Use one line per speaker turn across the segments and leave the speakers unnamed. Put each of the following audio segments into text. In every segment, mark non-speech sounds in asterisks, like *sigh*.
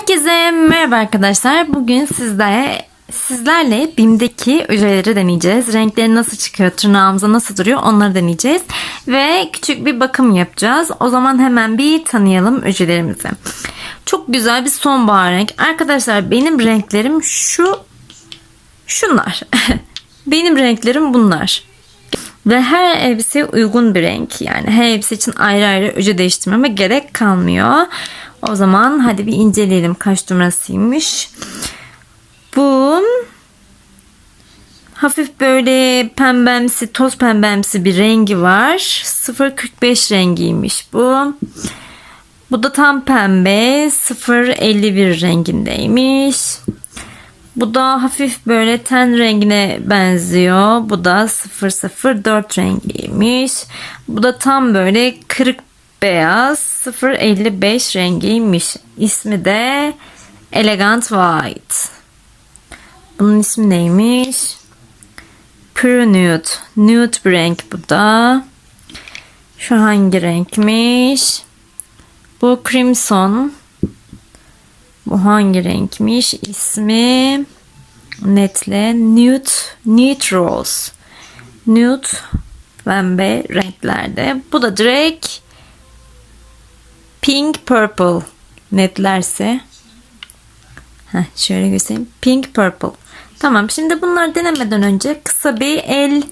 Herkese merhaba arkadaşlar. Bugün sizlerle sizlerle BİM'deki öjeleri deneyeceğiz. Renkleri nasıl çıkıyor, tırnağımıza nasıl duruyor onları deneyeceğiz. Ve küçük bir bakım yapacağız. O zaman hemen bir tanıyalım öjelerimizi. Çok güzel bir sonbahar renk. Arkadaşlar benim renklerim şu şunlar. *laughs* benim renklerim bunlar. Ve her elbiseye uygun bir renk. Yani her elbise için ayrı ayrı öce değiştirmeme gerek kalmıyor. O zaman hadi bir inceleyelim kaç numarasıymış. Bu hafif böyle pembemsi, toz pembemsi bir rengi var. 0.45 rengiymiş bu. Bu da tam pembe 0.51 rengindeymiş. Bu da hafif böyle ten rengine benziyor. Bu da 004 rengiymiş. Bu da tam böyle kırık beyaz 055 rengiymiş. İsmi de Elegant White. Bunun ismi neymiş? Pure Nude. Nude bir renk bu da. Şu hangi renkmiş? Bu Crimson. Bu hangi renkmiş? İsmi netle Nude Rose. Nude pembe renklerde. Bu da direkt Pink Purple netlerse. Heh, şöyle göstereyim. Pink Purple. Tamam şimdi bunları denemeden önce kısa bir el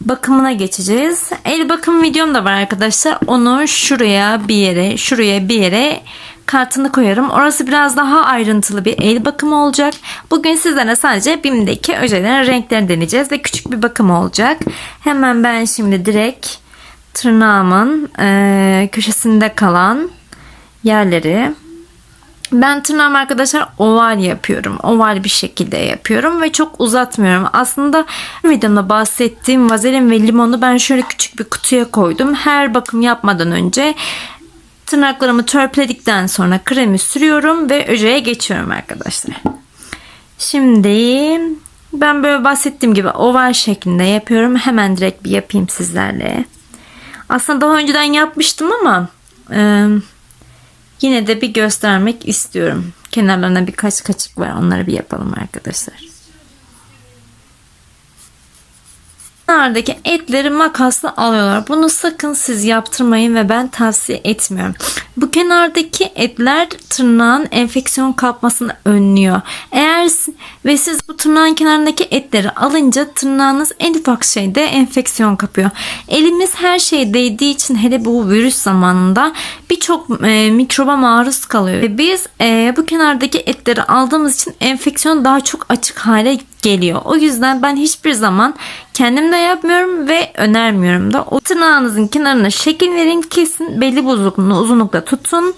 bakımına geçeceğiz. El bakım videom da var arkadaşlar. Onu şuraya bir yere, şuraya bir yere kartını koyarım. Orası biraz daha ayrıntılı bir el bakımı olacak. Bugün sizlere sadece BİM'deki öjelerin renklerini deneyeceğiz ve küçük bir bakım olacak. Hemen ben şimdi direkt tırnağımın e, köşesinde kalan yerleri ben tırnağım arkadaşlar oval yapıyorum. Oval bir şekilde yapıyorum ve çok uzatmıyorum. Aslında videomda bahsettiğim vazelin ve limonu ben şöyle küçük bir kutuya koydum. Her bakım yapmadan önce tırnaklarımı törpüledikten sonra kremi sürüyorum ve öjeye geçiyorum arkadaşlar. Şimdi ben böyle bahsettiğim gibi oval şeklinde yapıyorum. Hemen direkt bir yapayım sizlerle. Aslında daha önceden yapmıştım ama e, yine de bir göstermek istiyorum. Kenarlarına birkaç kaçık var. Onları bir yapalım arkadaşlar. Kenardaki etleri makasla alıyorlar. Bunu sakın siz yaptırmayın ve ben tavsiye etmiyorum. Bu kenardaki etler tırnağın enfeksiyon kapmasını önlüyor. Eğer ve siz bu tırnağın kenarındaki etleri alınca tırnağınız en ufak şeyde enfeksiyon kapıyor. Elimiz her şeye değdiği için hele bu virüs zamanında birçok e, mikroba maruz kalıyor. Ve biz e, bu kenardaki etleri aldığımız için enfeksiyon daha çok açık hale geliyor. O yüzden ben hiçbir zaman kendim de yapmıyorum ve önermiyorum da. O tırnağınızın kenarına şekil verin kesin belli bozukluğunu uzunlukla tutun.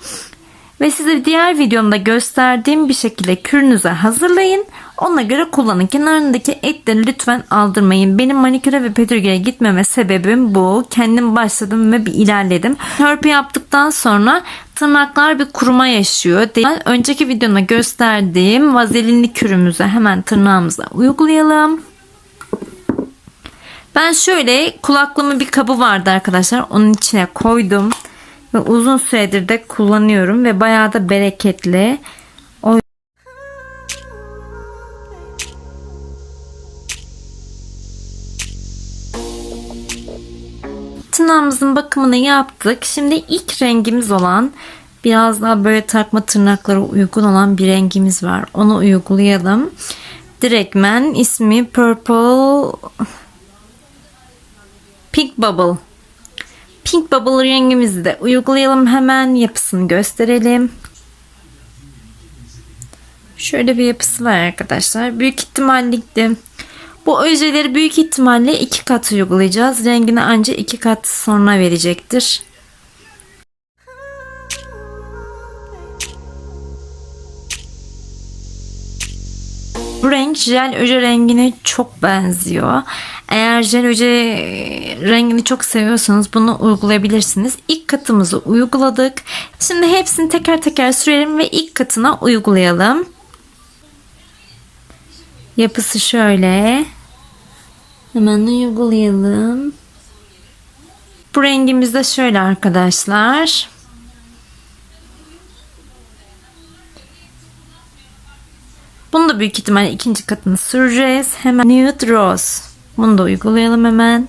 Ve size diğer videomda gösterdiğim bir şekilde kürünüze hazırlayın. Ona göre kullanın. Kenarındaki etleri lütfen aldırmayın. Benim maniküre ve pediküre gitmeme sebebim bu. Kendim başladım ve bir ilerledim. Törpü yaptıktan sonra tırnaklar bir kuruma yaşıyor. Önceki videomda gösterdiğim vazelinli kürümüzü hemen tırnağımıza uygulayalım. Ben şöyle kulaklığımın bir kabı vardı arkadaşlar. Onun içine koydum. Ve uzun süredir de kullanıyorum. Ve bayağı da bereketli. Tırnağımızın bakımını yaptık. Şimdi ilk rengimiz olan biraz daha böyle takma tırnaklara uygun olan bir rengimiz var. Onu uygulayalım. Direktmen ismi Purple Pink Bubble. Pink Bubble rengimizi de uygulayalım hemen yapısını gösterelim. Şöyle bir yapısı var arkadaşlar. Büyük ihtimalle bu öjeleri büyük ihtimalle iki kat uygulayacağız. Rengini ancak iki kat sonra verecektir. Bu renk jel öje rengine çok benziyor. Eğer jel öje rengini çok seviyorsanız bunu uygulayabilirsiniz. İlk katımızı uyguladık. Şimdi hepsini teker teker sürelim ve ilk katına uygulayalım. Yapısı şöyle. Hemen uygulayalım. Bu rengimiz de şöyle arkadaşlar. Bunu da büyük ihtimalle ikinci katını süreceğiz. Hemen Nude Rose. Bunu da uygulayalım hemen.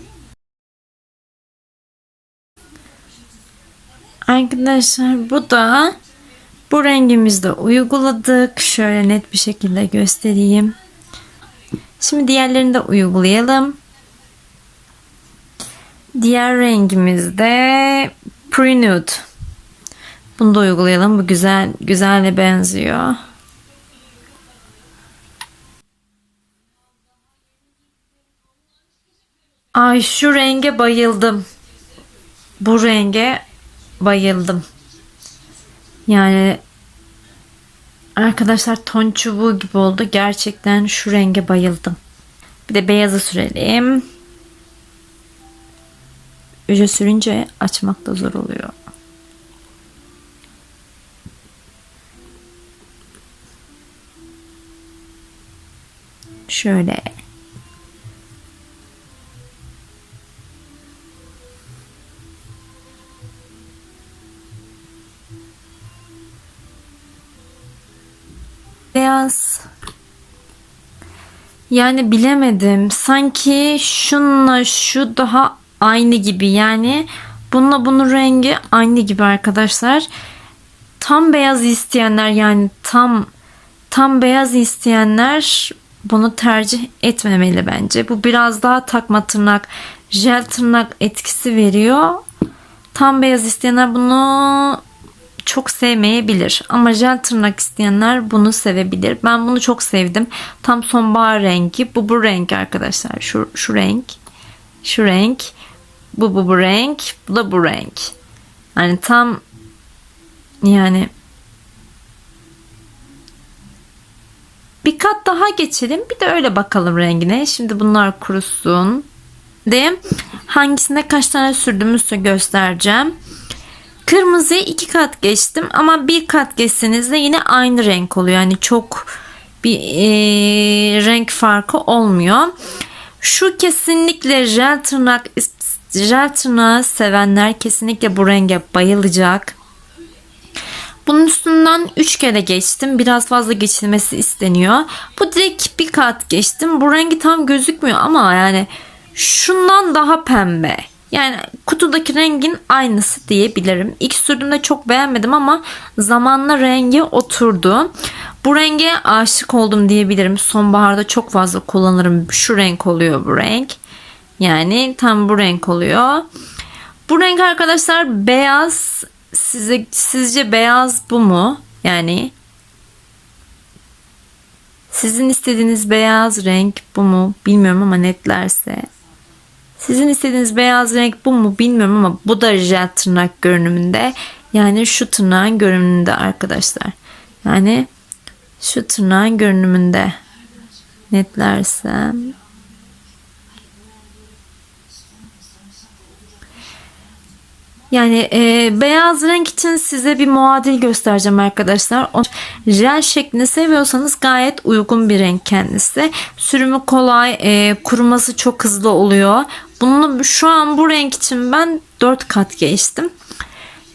Arkadaşlar bu da bu rengimizde uyguladık. Şöyle net bir şekilde göstereyim. Şimdi diğerlerini de uygulayalım. Diğer rengimiz de Prenude. Bunu da uygulayalım. Bu güzel güzelle benziyor. Ay şu renge bayıldım. Bu renge bayıldım. Yani arkadaşlar ton çubuğu gibi oldu. Gerçekten şu renge bayıldım. Bir de beyazı sürelim. Üce sürünce açmak da zor oluyor. Şöyle. Beyaz. Yani bilemedim. Sanki şunla şu daha aynı gibi. Yani bununla bunun rengi aynı gibi arkadaşlar. Tam beyaz isteyenler yani tam tam beyaz isteyenler bunu tercih etmemeli bence. Bu biraz daha takma tırnak, jel tırnak etkisi veriyor. Tam beyaz isteyenler bunu çok sevmeyebilir. Ama jel tırnak isteyenler bunu sevebilir. Ben bunu çok sevdim. Tam sonbahar rengi. Bu bu renk arkadaşlar. Şu, şu renk. Şu renk. Bu bu bu renk. Bu da bu renk. Yani tam yani bir kat daha geçelim. Bir de öyle bakalım rengine. Şimdi bunlar kurusun. De hangisinde kaç tane sürdüğümüzü göstereceğim. Kırmızıya iki kat geçtim ama bir kat geçseniz de yine aynı renk oluyor. Yani çok bir e, renk farkı olmuyor. Şu kesinlikle jel tırnak jel tırnağı sevenler kesinlikle bu renge bayılacak. Bunun üstünden 3 kere geçtim. Biraz fazla geçilmesi isteniyor. Bu direkt bir kat geçtim. Bu rengi tam gözükmüyor ama yani şundan daha pembe. Yani kutudaki rengin aynısı diyebilirim. İlk sürdüğümde çok beğenmedim ama zamanla rengi oturdu. Bu renge aşık oldum diyebilirim. Sonbaharda çok fazla kullanırım. Şu renk oluyor bu renk. Yani tam bu renk oluyor. Bu renk arkadaşlar beyaz. Size sizce beyaz bu mu? Yani sizin istediğiniz beyaz renk bu mu? Bilmiyorum ama netlerse. Sizin istediğiniz beyaz renk bu mu bilmiyorum ama bu da jel tırnak görünümünde. Yani şu tırnağın görünümünde arkadaşlar. Yani şu tırnağın görünümünde. Netlersem. Yani e, beyaz renk için size bir muadil göstereceğim arkadaşlar. O, jel şeklini seviyorsanız gayet uygun bir renk kendisi. Sürümü kolay, e, kuruması çok hızlı oluyor. Bunu şu an bu renk için ben 4 kat geçtim.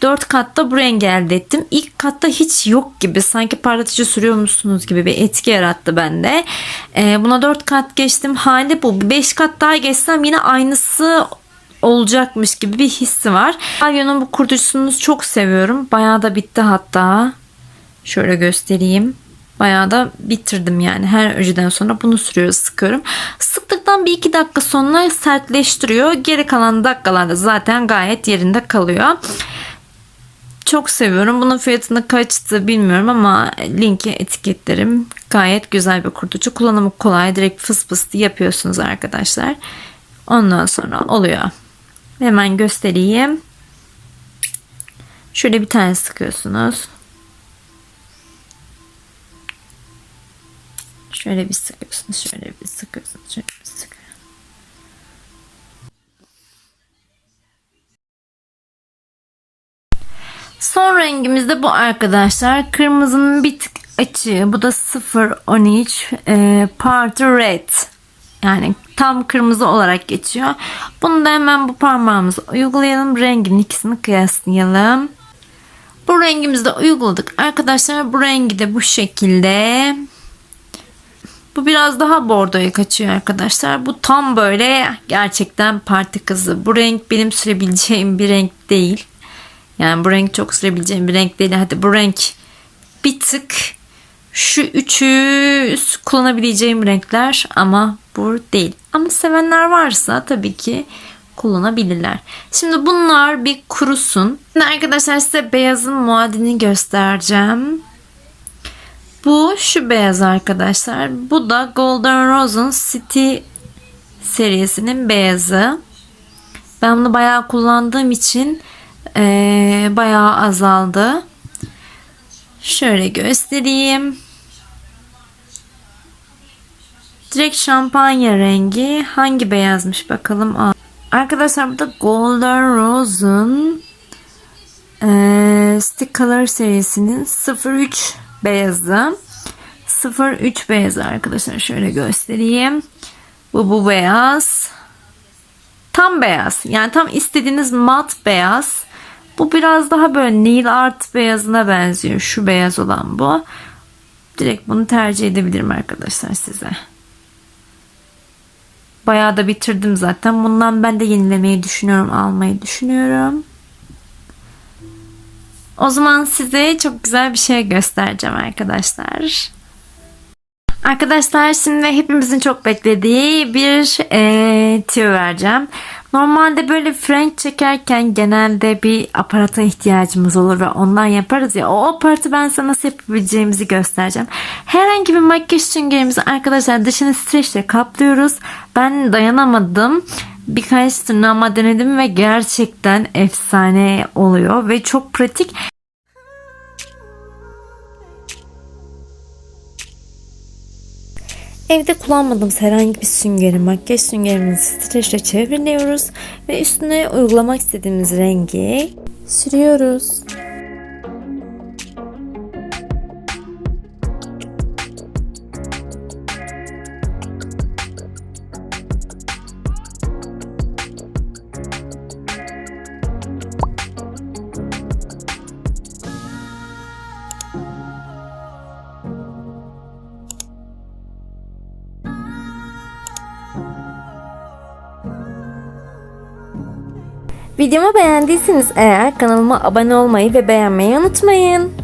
4 katta bu rengi elde ettim. İlk katta hiç yok gibi sanki parlatıcı sürüyormuşsunuz gibi bir etki yarattı bende. Ee, buna 4 kat geçtim. Hali bu. 5 kat daha geçsem yine aynısı olacakmış gibi bir hissi var. Alyon'un bu kurtucusunu çok seviyorum. Bayağı da bitti hatta. Şöyle göstereyim. Bayağı da bitirdim yani. Her önceden sonra bunu sürüyoruz, sıkıyorum. Sıktıktan bir iki dakika sonra sertleştiriyor. Geri kalan dakikalarda zaten gayet yerinde kalıyor. Çok seviyorum. Bunun fiyatını kaçtı bilmiyorum ama linki etiketlerim. Gayet güzel bir kurtucu. Kullanımı kolay. Direkt fıs fıs yapıyorsunuz arkadaşlar. Ondan sonra oluyor. Hemen göstereyim. Şöyle bir tane sıkıyorsunuz. Şöyle bir sıkıyorsunuz. Şöyle bir sıkıyorsunuz. Şöyle bir sıkıyorsunuz. Son rengimiz de bu arkadaşlar. Kırmızının bir tık açığı. Bu da 013 e, Party Red. Yani tam kırmızı olarak geçiyor. Bunu da hemen bu parmağımıza uygulayalım. Rengin ikisini kıyaslayalım. Bu rengimizi de uyguladık. Arkadaşlar bu rengi de bu şekilde Bu biraz daha bordoya kaçıyor arkadaşlar. Bu tam böyle gerçekten parti kızı. Bu renk benim sürebileceğim bir renk değil. Yani bu renk çok sürebileceğim bir renk değil. Hadi bu renk bir tık şu üçü kullanabileceğim renkler ama bu değil. Ama sevenler varsa tabii ki kullanabilirler. Şimdi bunlar bir kurusun. Şimdi arkadaşlar size beyazın muadilini göstereceğim. Bu şu beyaz arkadaşlar. Bu da Golden Rose'un City serisinin beyazı. Ben bunu bayağı kullandığım için eee, bayağı azaldı. Şöyle göstereyim. Direkt şampanya rengi. Hangi beyazmış bakalım. Aa, Arkadaşlar burada Golden Rose'un eee Stick Color serisinin 03 beyazı. 03 beyazı arkadaşlar. Şöyle göstereyim. Bu bu beyaz. Tam beyaz. Yani tam istediğiniz mat beyaz. Bu biraz daha böyle nail art beyazına benziyor. Şu beyaz olan bu. Direkt bunu tercih edebilirim arkadaşlar size. Bayağı da bitirdim zaten. Bundan ben de yenilemeyi düşünüyorum. Almayı düşünüyorum. O zaman size çok güzel bir şey göstereceğim arkadaşlar. Arkadaşlar şimdi hepimizin çok beklediği bir e, tüyo vereceğim. Normalde böyle frenk çekerken genelde bir aparata ihtiyacımız olur ve ondan yaparız ya. O aparatı ben size nasıl yapabileceğimizi göstereceğim. Herhangi bir makyaj süngerimizi arkadaşlar dışını streçle kaplıyoruz. Ben dayanamadım. Birkaç tırnağıma denedim ve gerçekten efsane oluyor ve çok pratik. Evde kullanmadığımız herhangi bir süngeri, makyaj süngerimizi streçle çevriliyoruz ve üstüne uygulamak istediğimiz rengi sürüyoruz. Videomu beğendiyseniz eğer kanalıma abone olmayı ve beğenmeyi unutmayın.